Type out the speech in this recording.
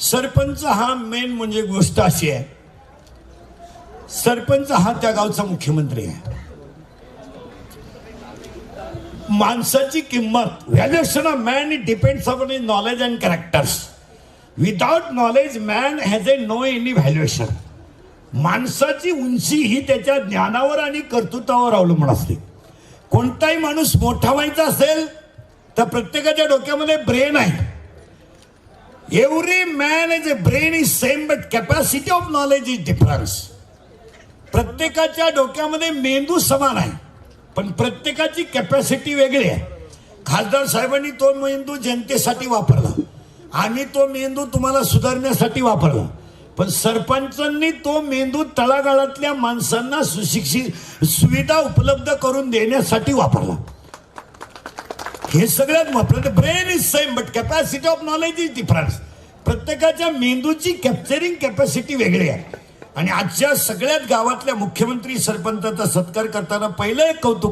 सरपंच हा मेन म्हणजे गोष्ट अशी आहे. सरपंच हा त्या गावचा मुख्यमंत्री आहे. माणसाची किंमत valuation of man it depends upon is knowledge and characters without knowledge man has a no any valuation माणसाची उंची ही त्याच्या ज्ञानावर आणि कर्तृत्वावर अवलंबून असते. कोणताही माणूस मोठा व्हायचा असेल तर प्रत्येकाच्या डोक्यामध्ये ब्रेन आहे. Every man is a brain is same but capacity of knowledge is difference प्रत्येकाच्या डोक्यामध्ये मेंदू समान आहे. पण प्रत्येकाची कॅपॅसिटी वेगळी आहे. खासदार साहेबांनी तो मेंदू जनतेसाठी वापरला. आम्ही तो मेंदू तुम्हाला सुधारण्यासाठी वापरला. पण सरपंचांनी तो मेंदू तळागाळातल्या माणसांना सुशिक्षित सुविधा उपलब्ध करून देण्यासाठी वापरला. हे सगळ्यात महत्वाचं brain is same but capacity of knowledge is difference प्रत्येकाच्या मेंदूची कॅप्चरिंग कॅपॅसिटी वेगळी आहे. आणि आजच्या सगळ्यात गावातल्या मुख्यमंत्री सरपंचाचा सत्कार करताना पहिलं एक कौतुक